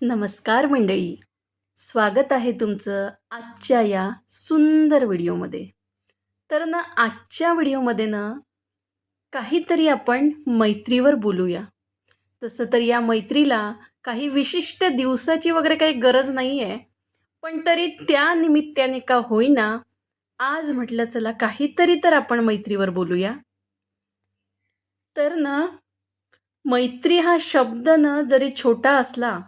नमस्कार मंडळी. स्वागत आहे तुमचं आजच्या या सुंदर व्हिडिओमध्ये. तर ना आजच्या व्हिडिओमध्ये ना काहीतरी आपण मैत्रीवर बोलूया. तसं तर या मैत्रीला काही विशिष्ट दिवसाची वगैरे काही गरज नाही आहे पण तरी त्या निमित्ताने का होईना आज म्हटलं चला काहीतरी तर आपण मैत्रीवर बोलूया. तर ना मैत्री हा शब्द ना जरी छोटा असला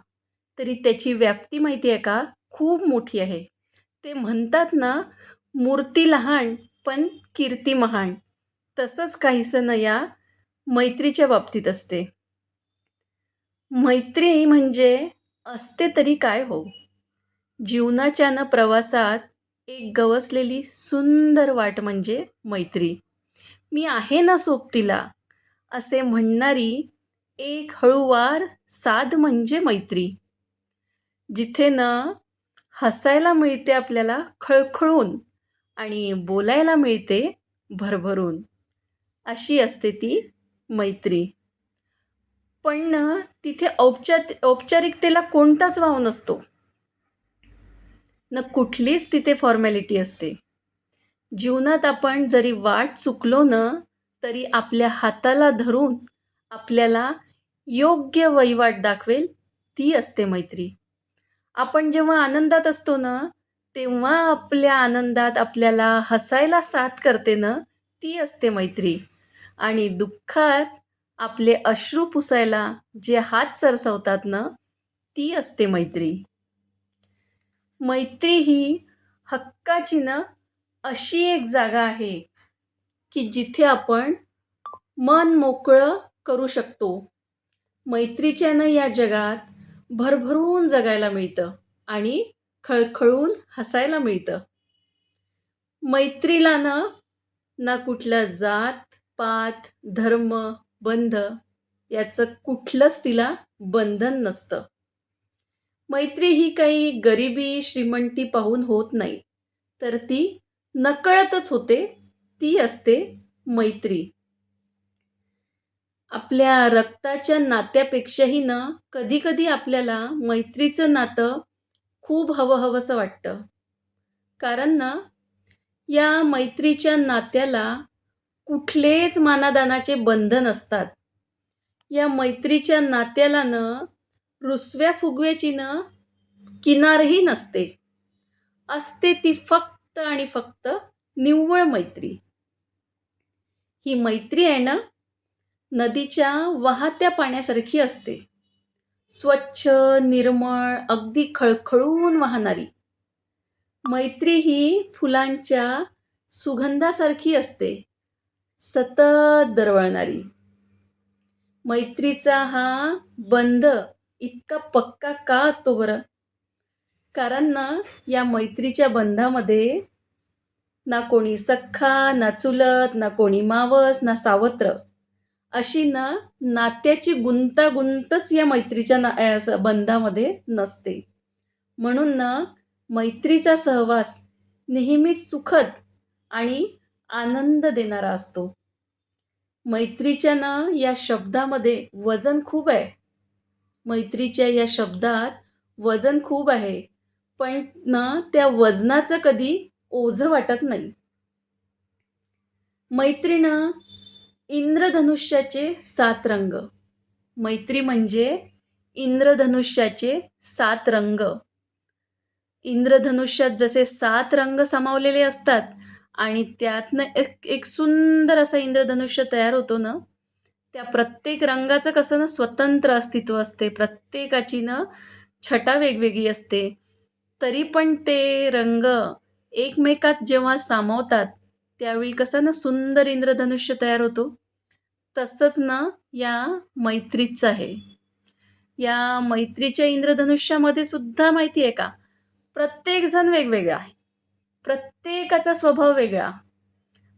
तरी त्याची व्याप्ती माहिती आहे का? खूप मोठी आहे. ते म्हणतात ना मूर्ती लहान पण कीर्ती महान. तसंच काहीसं न या मैत्रीच्या बाबतीत असते. मैत्री म्हणजे असते तरी काय हो? जीवनाच्या न प्रवासात एक गवसलेली सुंदर वाट म्हणजे मैत्री. मी आहे ना सोबतीला असे म्हणणारी एक हळूवार साध म्हणजे मैत्री. जिथे ना हसायला मिळते आपल्याला खळखळून आणि बोलायला मिळते भरभरून. अशी असते ती मैत्री. पण न तिथे औपचार औपचारिकतेला कोणताच वाव नसतो. न कुठलीच तिथे फॉर्मॅलिटी असते. जीवनात आपण जरी वाट चुकलो न तरी आपल्या हाताला धरून आपल्याला योग्य वहिवाट दाखवेल ती असते मैत्री. आपण जेव्हा आनंदात असतो ना तेव्हा आपल्या आनंदात आपल्याला हसायला साथ करते ना ती असते मैत्री. आणि दुःखात आपले अश्रू पुसायला जे हात सरसवतात ना ती असते मैत्री. मैत्री ही हक्काची ना अशी एक जागा आहे की जिथे आपण मन मोकळं करू शकतो. मैत्रीच्या ना या जगात भरभरून जगायला मिळतं आणि खळखळून हसायला मिळतं. मैत्रीला ना ना कुठला जात पात धर्म बंध याचं कुठलंच तिला बंधन नसतं. मैत्री ही काही गरिबी श्रीमंती पाहून होत नाही तर ती नकळतच होते ती असते मैत्री. आपल्या रक्ताच्या नात्यापेक्षाही ना कधीकधी आपल्याला मैत्रीचं नातं खूप हवं हवंसं वाटतं. कारण ना या मैत्रीच्या नात्याला कुठलेच मानादानाचे बंधन असतात या मैत्रीच्या नात्याला न रुसव्या फुगव्याची न किनारही नसते. असते ती फक्त आणि फक्त निव्वळ मैत्री. ही मैत्री आहे ना नदीच्या वाहत्या पाण्यासारखी असते. स्वच्छ निर्मळ अगदी खळखळून वाहणारी. मैत्री ही फुलांच्या सुगंधासारखी असते. सतत दरवळणारी. मैत्रीचा हा बंध इतका पक्का का असतो बरं? कारण ना या मैत्रीच्या बंधामध्ये ना कोणी सख्खा ना चुलत ना कोणी मावस ना सावत्र. अशी ना नात्याची गुंतागुंतच या मैत्रीच्या ना बंधामध्ये नसते. म्हणून ना मैत्रीचा सहवास नेहमीच सुखद आणि आनंद देणारा असतो. मैत्रीच्या ना या शब्दामध्ये वजन खूप आहे. मैत्रीच्या या शब्दात वजन खूप आहे पण ना त्या वजनाचं कधी ओझं वाटत नाही. मैत्रीनं इंद्रधनुष्याचे सात रंग. मैत्री म्हणजे इंद्रधनुष्याचे सात रंग. इंद्रधनुष्यात जसे सात रंग सामावलेले असतात आणि त्यातनं एक एक सुंदर असा इंद्रधनुष्य तयार होतो ना त्या प्रत्येक रंगाचं कसं ना स्वतंत्र अस्तित्व असते. प्रत्येकाची ना छटा वेगवेगळी असते. तरी पण ते रंग एकमेकात जेव्हा सामावतात त्यावेळी कसं ना सुंदर इंद्रधनुष्य तयार होतो. तसंच ना या मैत्रीचं आहे. या मैत्रीच्या इंद्रधनुष्यामध्ये सुद्धा माहिती आहे का? प्रत्येकजण वेगवेगळा आहे. प्रत्येकाचा स्वभाव वेगळा.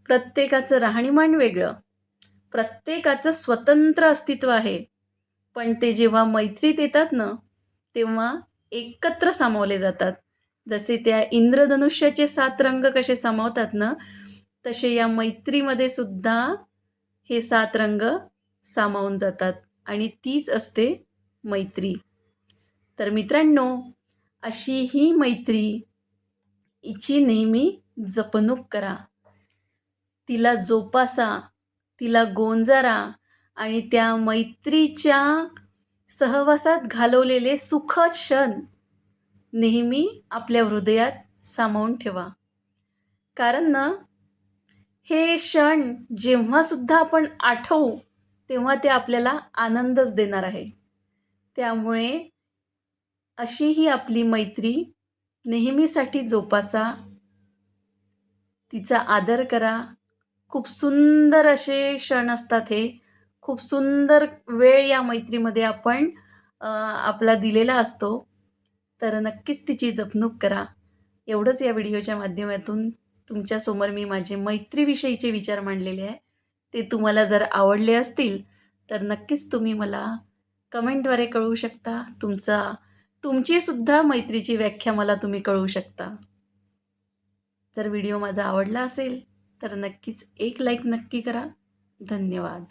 प्रत्येकाचं राहणीमान वेगळं. प्रत्येकाचं स्वतंत्र अस्तित्व आहे. पण ते जेव्हा मैत्रीत येतात ना तेव्हा एकत्र सामावले जातात. जसे त्या इंद्रधनुष्याचे सात रंग कसे सामावतात ना तसे या मैत्रीमध्ये सुद्धा हे सात रंग सामावून जातात आणि तीच असते मैत्री. तर मित्रांनो अशी ही मैत्री हिची नेहमी जपणूक करा. तिला जोपासा तिला गोंजारा आणि त्या मैत्रीच्या सहवासात घालवलेले सुखद क्षण नेहमी आपल्या हृदयात सामावून ठेवा. कारण ना हे क्षण जेव्हासुद्धा आपण आठवू तेव्हा ते आपल्याला आनंदच देणार आहे. त्यामुळे अशी ही आपली मैत्री नेहमीसाठी जोपासा. तिचा आदर करा. खूप सुंदर असे क्षण असतात हे. खूप सुंदर वेळ या मैत्रीमध्ये आपण आपला दिलेला असतो. तर नक्कीच तिची जपणूक करा. एवढंच या व्हिडिओच्या माध्यमातून. तुमच्यासमोर मी माझे मैत्रीविषयीचे विचार मांडलेले आहे. ते तुम्हाला जर आवडले असतील तर नक्कीच तुम्ही मला कमेंटद्वारे कळवू शकता. तुमचा तुमचीसुद्धा मैत्रीची व्याख्या मला तुम्ही कळवू शकता. जर व्हिडिओ माझा आवडला असेल तर नक्कीच एक लाईक नक्की करा. धन्यवाद.